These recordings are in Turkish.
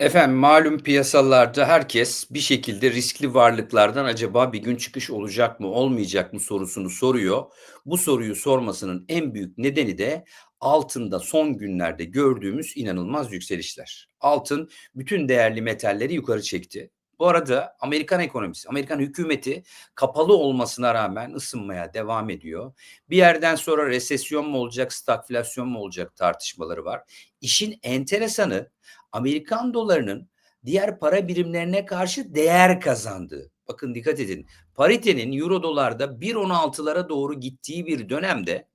Efendim malum piyasalarda herkes bir şekilde riskli varlıklardan acaba bir gün çıkış olacak mı, olmayacak mı sorusunu soruyor. Bu soruyu sormasının en büyük nedeni de altında son günlerde gördüğümüz inanılmaz yükselişler. Altın bütün değerli metalleri yukarı çekti. Bu arada Amerikan ekonomisi, Amerikan hükümeti kapalı olmasına rağmen ısınmaya devam ediyor. Bir yerden sonra resesyon mu olacak, stagflasyon mu olacak tartışmaları var. İşin enteresanı Amerikan dolarının diğer para birimlerine karşı değer kazandığı. Bakın dikkat edin. Paritenin euro dolarda 1.16'lara doğru gittiği bir dönemde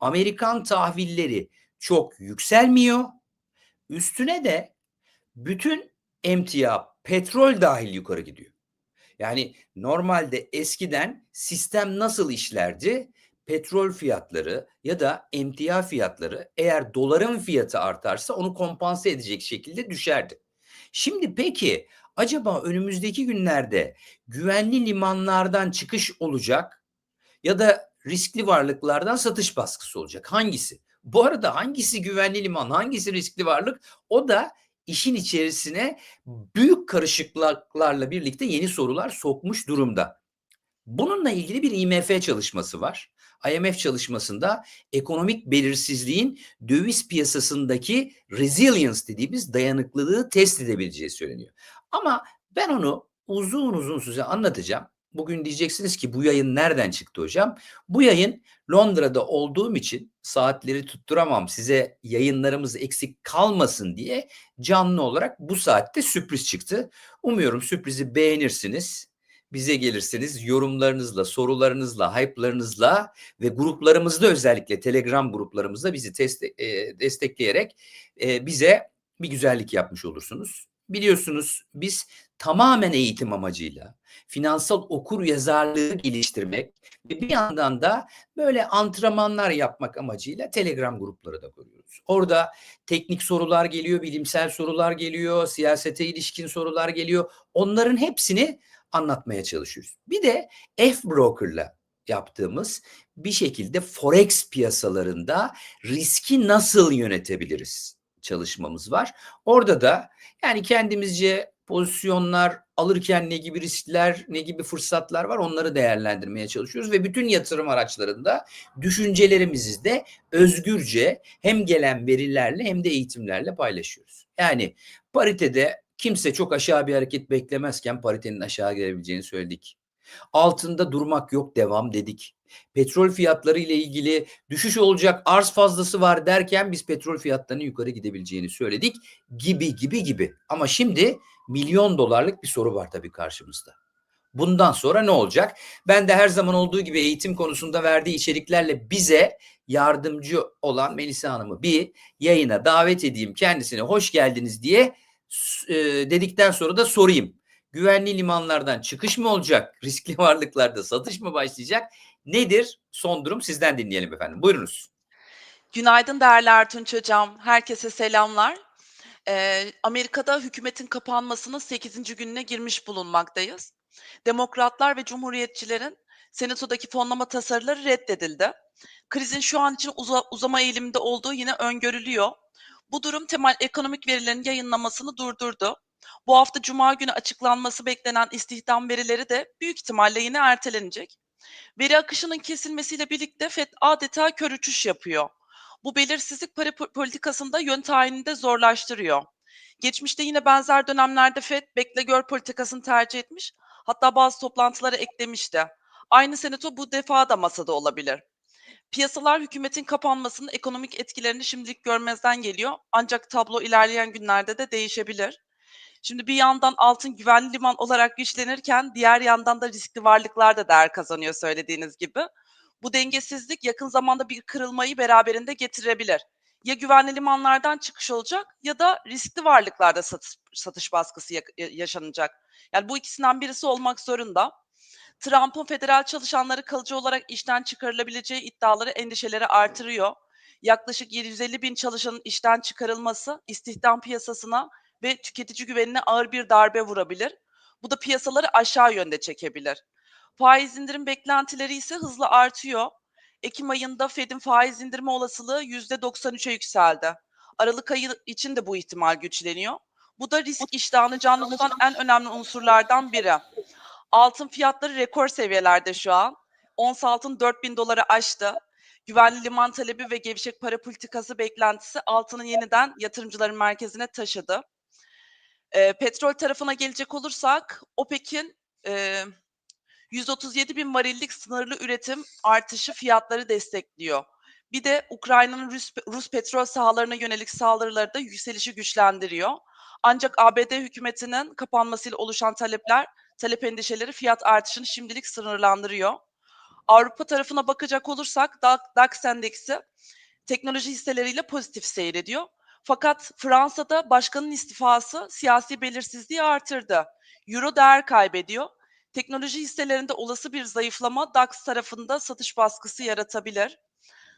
Amerikan tahvilleri çok yükselmiyor. Üstüne de bütün emtia, petrol dahil yukarı gidiyor. Yani normalde eskiden sistem nasıl işlerdi? Petrol fiyatları ya da emtia fiyatları eğer doların fiyatı artarsa onu kompanse edecek şekilde düşerdi. Şimdi peki acaba önümüzdeki günlerde güvenli limanlardan çıkış olacak ya da riskli varlıklardan satış baskısı olacak? Hangisi? Bu arada hangisi güvenli liman, hangisi riskli varlık? O da işin içerisine büyük karışıklıklarla birlikte yeni sorular sokmuş durumda. Bununla ilgili bir IMF çalışması var. IMF çalışmasında ekonomik belirsizliğin döviz piyasasındaki resilience dediğimiz dayanıklılığı test edebileceği söyleniyor. Ama ben onu uzun uzun size anlatacağım. Bugün diyeceksiniz ki bu yayın nereden çıktı hocam? Bu yayın Londra'da olduğum için saatleri tutturamam size yayınlarımız eksik kalmasın diye canlı olarak bu saatte sürpriz çıktı. Umuyorum sürprizi beğenirsiniz. Bize gelirsiniz yorumlarınızla, sorularınızla, hype'larınızla ve gruplarımızda özellikle Telegram gruplarımızda bizi test, e, destekleyerek e, bize bir güzellik yapmış olursunuz. Biliyorsunuz biz tamamen eğitim amacıyla finansal okur yazarlığı geliştirmek ve bir yandan da böyle antrenmanlar yapmak amacıyla Telegram grupları da kuruyoruz. Orada teknik sorular geliyor, bilimsel sorular geliyor, siyasete ilişkin sorular geliyor. Onların hepsini anlatmaya çalışıyoruz. Bir de F-Broker'la yaptığımız bir şekilde forex piyasalarında riski nasıl yönetebiliriz çalışmamız var. Orada da yani kendimizce pozisyonlar alırken ne gibi riskler, ne gibi fırsatlar var onları değerlendirmeye çalışıyoruz ve bütün yatırım araçlarında düşüncelerimizi de özgürce hem gelen verilerle hem de eğitimlerle paylaşıyoruz. Yani paritede kimse çok aşağı bir hareket beklemezken paritenin aşağı gelebileceğini söyledik. Altında durmak yok devam dedik. Petrol fiyatları ile ilgili düşüş olacak arz fazlası var derken biz petrol fiyatlarının yukarı gidebileceğini söyledik gibi gibi gibi. Ama şimdi milyon dolarlık bir soru var tabii karşımızda. Bundan sonra ne olacak? Ben de her zaman olduğu gibi eğitim konusunda verdiği içeriklerle bize yardımcı olan Melisa Hanım'ı bir yayına davet edeyim kendisine hoş geldiniz diye e, dedikten sonra da sorayım. Güvenli limanlardan çıkış mı olacak? Riskli varlıklarda satış mı başlayacak? Nedir? Son durum sizden dinleyelim efendim. Buyurunuz. Günaydın değerli Ertunç Hocam. Herkese selamlar. Ee, Amerika'da hükümetin kapanmasının 8. gününe girmiş bulunmaktayız. Demokratlar ve Cumhuriyetçilerin Senato'daki fonlama tasarıları reddedildi. Krizin şu an için uza, uzama eğiliminde olduğu yine öngörülüyor. Bu durum temel ekonomik verilerin yayınlamasını durdurdu. Bu hafta Cuma günü açıklanması beklenen istihdam verileri de büyük ihtimalle yine ertelenecek. Veri akışının kesilmesiyle birlikte FED adeta kör uçuş yapıyor. Bu belirsizlik para politikasında yön tayinini de zorlaştırıyor. Geçmişte yine benzer dönemlerde FED bekle gör politikasını tercih etmiş, hatta bazı toplantılara eklemişti. Aynı senato bu defa da masada olabilir. Piyasalar hükümetin kapanmasının ekonomik etkilerini şimdilik görmezden geliyor. Ancak tablo ilerleyen günlerde de değişebilir. Şimdi bir yandan altın güvenli liman olarak güçlenirken diğer yandan da riskli varlıklar da değer kazanıyor söylediğiniz gibi. Bu dengesizlik yakın zamanda bir kırılmayı beraberinde getirebilir. Ya güvenli limanlardan çıkış olacak ya da riskli varlıklarda satış, satış baskısı yaşanacak. Yani bu ikisinden birisi olmak zorunda. Trump'ın federal çalışanları kalıcı olarak işten çıkarılabileceği iddiaları endişeleri artırıyor. Yaklaşık 750 bin çalışanın işten çıkarılması istihdam piyasasına ve tüketici güvenine ağır bir darbe vurabilir. Bu da piyasaları aşağı yönde çekebilir. Faiz indirim beklentileri ise hızla artıyor. Ekim ayında Fed'in faiz indirme olasılığı %93'e yükseldi. Aralık ayı için de bu ihtimal güçleniyor. Bu da risk iştahını canlı tutan en önemli unsurlardan biri. Altın fiyatları rekor seviyelerde şu an. Ons altın 4000 doları aştı. Güvenli liman talebi ve gevşek para politikası beklentisi altını yeniden yatırımcıların merkezine taşıdı. Ee, petrol tarafına gelecek olursak OPEC'in e, 137 bin varillik sınırlı üretim artışı fiyatları destekliyor. Bir de Ukrayna'nın Rus, Rus petrol sahalarına yönelik saldırıları da yükselişi güçlendiriyor. Ancak ABD hükümetinin kapanmasıyla oluşan talepler, talep endişeleri fiyat artışını şimdilik sınırlandırıyor. Avrupa tarafına bakacak olursak DAX endeksi teknoloji hisseleriyle pozitif seyrediyor. Fakat Fransa'da başkanın istifası siyasi belirsizliği artırdı. Euro değer kaybediyor. Teknoloji hisselerinde olası bir zayıflama DAX tarafında satış baskısı yaratabilir.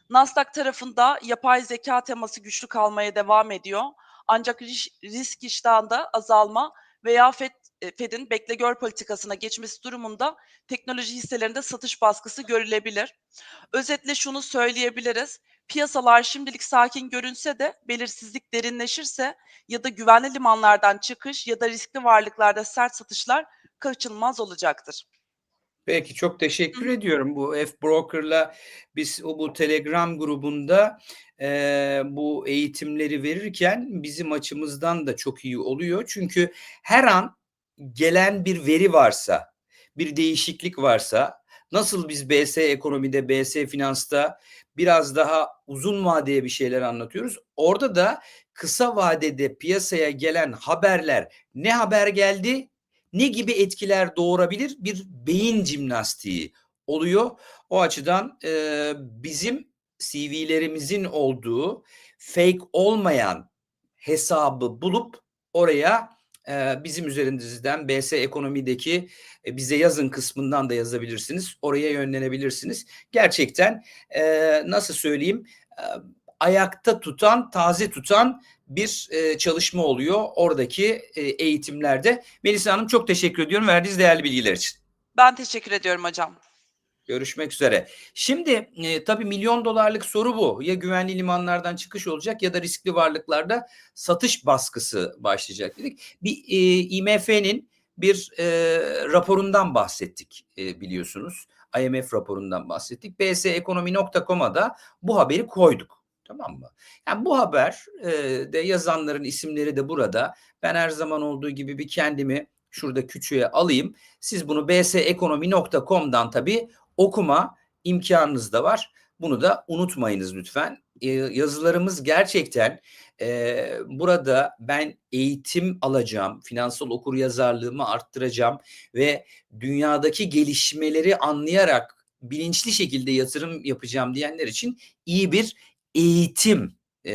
Nasdaq tarafında yapay zeka teması güçlü kalmaya devam ediyor. Ancak risk iştahında azalma veya FED, Fed'in bekle gör politikasına geçmesi durumunda teknoloji hisselerinde satış baskısı görülebilir. Özetle şunu söyleyebiliriz. Piyasalar şimdilik sakin görünse de belirsizlik derinleşirse ya da güvenli limanlardan çıkış ya da riskli varlıklarda sert satışlar kaçınılmaz olacaktır. Peki çok teşekkür Hı. ediyorum. Bu F Broker'la biz o bu Telegram grubunda e, bu eğitimleri verirken bizim açımızdan da çok iyi oluyor. Çünkü her an gelen bir veri varsa, bir değişiklik varsa nasıl biz BS ekonomide, BS finansta biraz daha uzun vadeye bir şeyler anlatıyoruz. Orada da kısa vadede piyasaya gelen haberler ne haber geldi ne gibi etkiler doğurabilir bir beyin jimnastiği oluyor. O açıdan e, bizim CV'lerimizin olduğu fake olmayan hesabı bulup oraya bizim üzerinden BS ekonomideki e, bize yazın kısmından da yazabilirsiniz. Oraya yönlenebilirsiniz. Gerçekten e, nasıl söyleyeyim e, ayakta tutan, taze tutan bir çalışma oluyor oradaki eğitimlerde. Melisa Hanım çok teşekkür ediyorum verdiğiniz değerli bilgiler için. Ben teşekkür ediyorum hocam. Görüşmek üzere. Şimdi e, tabii milyon dolarlık soru bu. Ya güvenli limanlardan çıkış olacak ya da riskli varlıklarda satış baskısı başlayacak dedik. Bir e, IMF'nin bir e, raporundan bahsettik e, biliyorsunuz. IMF raporundan bahsettik. bsekonomi.com'a da bu haberi koyduk. Tamam mı? Yani bu haber e, de yazanların isimleri de burada. Ben her zaman olduğu gibi bir kendimi şurada küçüğe alayım. Siz bunu bsekonomi.com'dan tabii okuma imkanınız da var. Bunu da unutmayınız lütfen. E, yazılarımız gerçekten e, burada ben eğitim alacağım, finansal okur yazarlığımı arttıracağım ve dünyadaki gelişmeleri anlayarak bilinçli şekilde yatırım yapacağım diyenler için iyi bir eğitim e,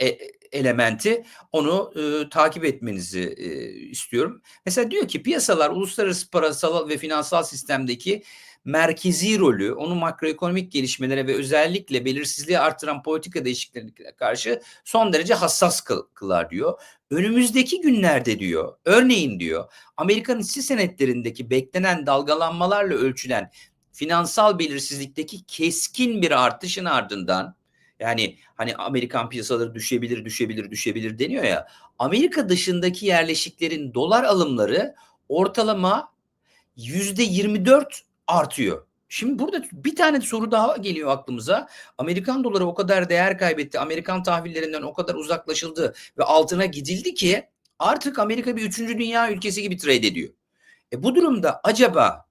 e, elementi onu e, takip etmenizi e, istiyorum. Mesela diyor ki piyasalar uluslararası parasal ve finansal sistemdeki merkezi rolü, onun makroekonomik gelişmelere ve özellikle belirsizliği artıran politika değişikliklerine karşı son derece hassas kılar diyor. Önümüzdeki günlerde diyor, örneğin diyor, Amerikan hisse senetlerindeki beklenen dalgalanmalarla ölçülen finansal belirsizlikteki keskin bir artışın ardından yani hani Amerikan piyasaları düşebilir, düşebilir, düşebilir deniyor ya. Amerika dışındaki yerleşiklerin dolar alımları ortalama yüzde 24 artıyor. Şimdi burada bir tane soru daha geliyor aklımıza. Amerikan doları o kadar değer kaybetti. Amerikan tahvillerinden o kadar uzaklaşıldı ve altına gidildi ki artık Amerika bir üçüncü dünya ülkesi gibi trade ediyor. E bu durumda acaba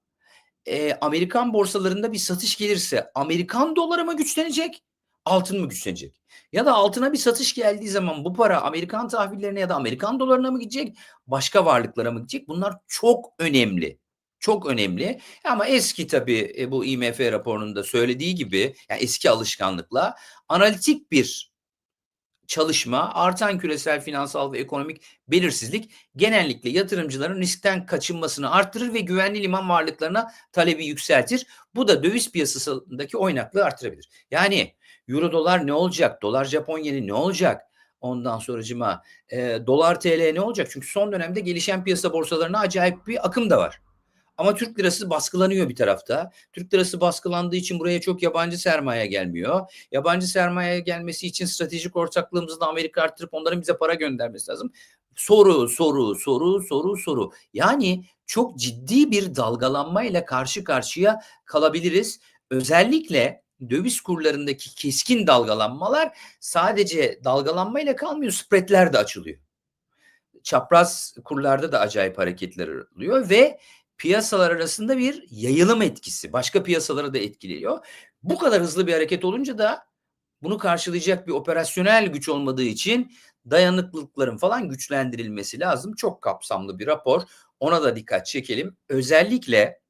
e, Amerikan borsalarında bir satış gelirse Amerikan doları mı güçlenecek? Altın mı güçlenecek? Ya da altına bir satış geldiği zaman bu para Amerikan tahvillerine ya da Amerikan dolarına mı gidecek? Başka varlıklara mı gidecek? Bunlar çok önemli. Çok önemli. Ama eski tabii e, bu IMF raporunun da söylediği gibi yani eski alışkanlıkla analitik bir çalışma, artan küresel finansal ve ekonomik belirsizlik genellikle yatırımcıların riskten kaçınmasını arttırır ve güvenli liman varlıklarına talebi yükseltir. Bu da döviz piyasasındaki oynaklığı artırabilir. Yani euro dolar ne olacak? Dolar Japon yeni ne olacak? Ondan sonracıma e, dolar TL ne olacak? Çünkü son dönemde gelişen piyasa borsalarına acayip bir akım da var. Ama Türk lirası baskılanıyor bir tarafta. Türk lirası baskılandığı için buraya çok yabancı sermaye gelmiyor. Yabancı sermaye gelmesi için stratejik ortaklığımızı da Amerika arttırıp onların bize para göndermesi lazım. Soru, soru, soru, soru, soru. Yani çok ciddi bir dalgalanmayla karşı karşıya kalabiliriz. Özellikle döviz kurlarındaki keskin dalgalanmalar sadece dalgalanmayla kalmıyor, spreadler de açılıyor. Çapraz kurlarda da acayip hareketler oluyor ve piyasalar arasında bir yayılım etkisi başka piyasalara da etkiliyor. Bu kadar hızlı bir hareket olunca da bunu karşılayacak bir operasyonel güç olmadığı için dayanıklılıkların falan güçlendirilmesi lazım. Çok kapsamlı bir rapor. Ona da dikkat çekelim. Özellikle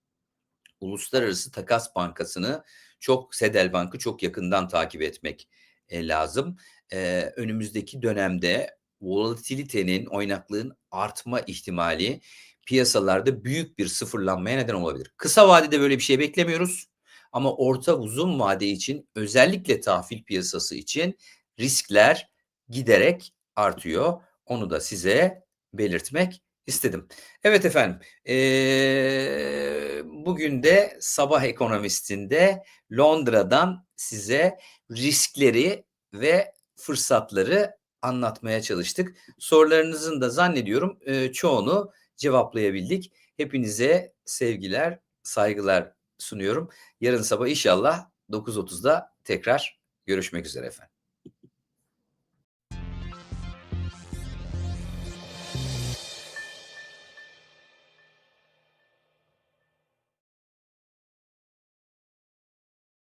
Uluslararası Takas Bankası'nı çok Sedel Bank'ı çok yakından takip etmek e, lazım. E, önümüzdeki dönemde volatilitenin, oynaklığın artma ihtimali piyasalarda büyük bir sıfırlanmaya neden olabilir. Kısa vadede böyle bir şey beklemiyoruz. Ama orta uzun vade için özellikle tahvil piyasası için riskler giderek artıyor. Onu da size belirtmek istedim. Evet efendim, eee, bugün de Sabah Ekonomist'inde Londra'dan size riskleri ve fırsatları anlatmaya çalıştık. Sorularınızın da zannediyorum eee, çoğunu cevaplayabildik. Hepinize sevgiler, saygılar sunuyorum. Yarın sabah inşallah 9.30'da tekrar görüşmek üzere efendim.